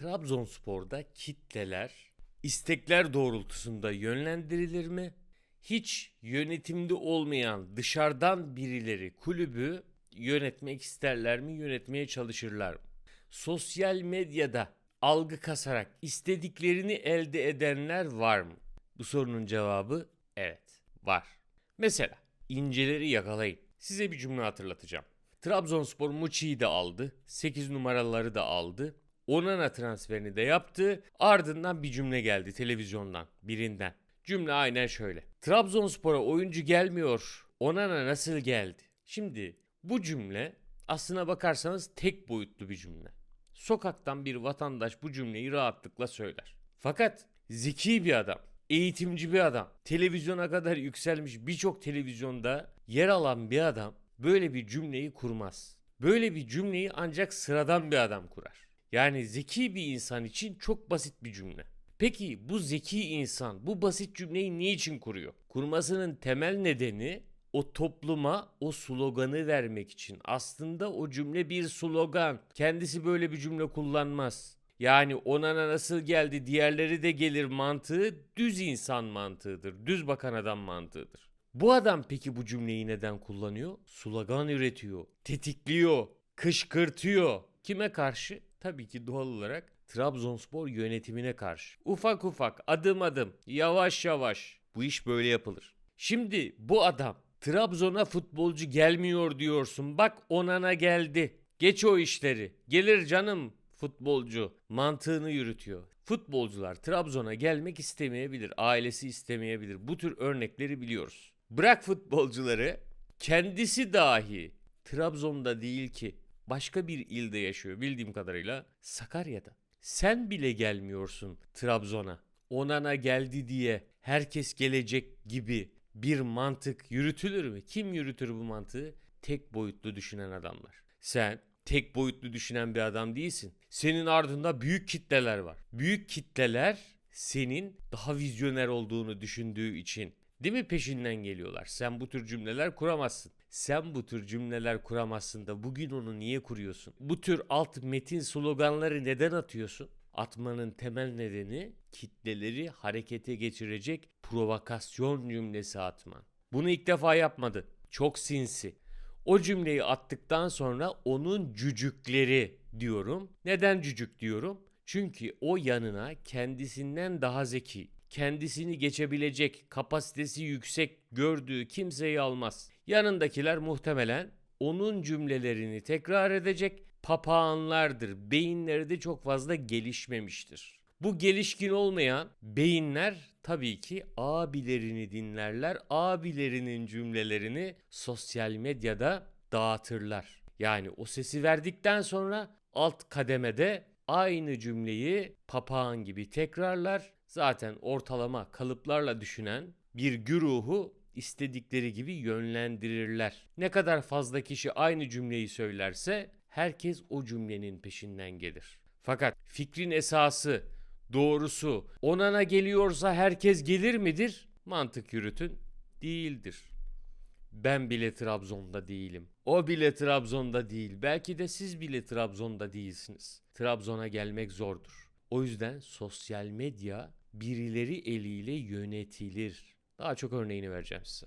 Trabzonspor'da kitleler istekler doğrultusunda yönlendirilir mi? Hiç yönetimde olmayan dışarıdan birileri kulübü yönetmek isterler mi, yönetmeye çalışırlar mı? Sosyal medyada algı kasarak istediklerini elde edenler var mı? Bu sorunun cevabı evet, var. Mesela inceleri yakalayın. Size bir cümle hatırlatacağım. Trabzonspor Muçi'yi de aldı. 8 numaraları da aldı. Onana transferini de yaptı. Ardından bir cümle geldi televizyondan birinden. Cümle aynen şöyle. Trabzonspor'a oyuncu gelmiyor. Onana nasıl geldi? Şimdi bu cümle aslına bakarsanız tek boyutlu bir cümle. Sokaktan bir vatandaş bu cümleyi rahatlıkla söyler. Fakat zeki bir adam, eğitimci bir adam, televizyona kadar yükselmiş birçok televizyonda yer alan bir adam böyle bir cümleyi kurmaz. Böyle bir cümleyi ancak sıradan bir adam kurar. Yani zeki bir insan için çok basit bir cümle. Peki bu zeki insan bu basit cümleyi niçin kuruyor? Kurmasının temel nedeni o topluma o sloganı vermek için. Aslında o cümle bir slogan. Kendisi böyle bir cümle kullanmaz. Yani ona nasıl geldi diğerleri de gelir mantığı düz insan mantığıdır. Düz bakan adam mantığıdır. Bu adam peki bu cümleyi neden kullanıyor? Slogan üretiyor, tetikliyor, kışkırtıyor. Kime karşı? Tabii ki doğal olarak Trabzonspor yönetimine karşı. Ufak ufak, adım adım, yavaş yavaş bu iş böyle yapılır. Şimdi bu adam Trabzon'a futbolcu gelmiyor diyorsun. Bak Onana geldi. Geç o işleri. Gelir canım futbolcu mantığını yürütüyor. Futbolcular Trabzon'a gelmek istemeyebilir, ailesi istemeyebilir. Bu tür örnekleri biliyoruz. Bırak futbolcuları, kendisi dahi Trabzon'da değil ki başka bir ilde yaşıyor bildiğim kadarıyla Sakarya'da. Sen bile gelmiyorsun Trabzon'a. Onana geldi diye herkes gelecek gibi bir mantık yürütülür mü? Kim yürütür bu mantığı? Tek boyutlu düşünen adamlar. Sen tek boyutlu düşünen bir adam değilsin. Senin ardında büyük kitleler var. Büyük kitleler senin daha vizyoner olduğunu düşündüğü için değil mi peşinden geliyorlar. Sen bu tür cümleler kuramazsın. Sen bu tür cümleler kuramazsın da bugün onu niye kuruyorsun? Bu tür alt metin sloganları neden atıyorsun? Atmanın temel nedeni kitleleri harekete geçirecek provokasyon cümlesi atman. Bunu ilk defa yapmadı. Çok sinsi. O cümleyi attıktan sonra onun cücükleri diyorum. Neden cücük diyorum? Çünkü o yanına kendisinden daha zeki, kendisini geçebilecek, kapasitesi yüksek gördüğü kimseyi almaz. Yanındakiler muhtemelen onun cümlelerini tekrar edecek papağanlardır. Beyinleri de çok fazla gelişmemiştir. Bu gelişkin olmayan beyinler tabii ki abilerini dinlerler. Abilerinin cümlelerini sosyal medyada dağıtırlar. Yani o sesi verdikten sonra alt kademede aynı cümleyi papağan gibi tekrarlar. Zaten ortalama kalıplarla düşünen bir güruhu istedikleri gibi yönlendirirler. Ne kadar fazla kişi aynı cümleyi söylerse herkes o cümlenin peşinden gelir. Fakat fikrin esası, doğrusu onana geliyorsa herkes gelir midir? Mantık yürütün. Değildir. Ben bile Trabzon'da değilim. O bile Trabzon'da değil. Belki de siz bile Trabzon'da değilsiniz. Trabzon'a gelmek zordur. O yüzden sosyal medya birileri eliyle yönetilir. Daha çok örneğini vereceğim size.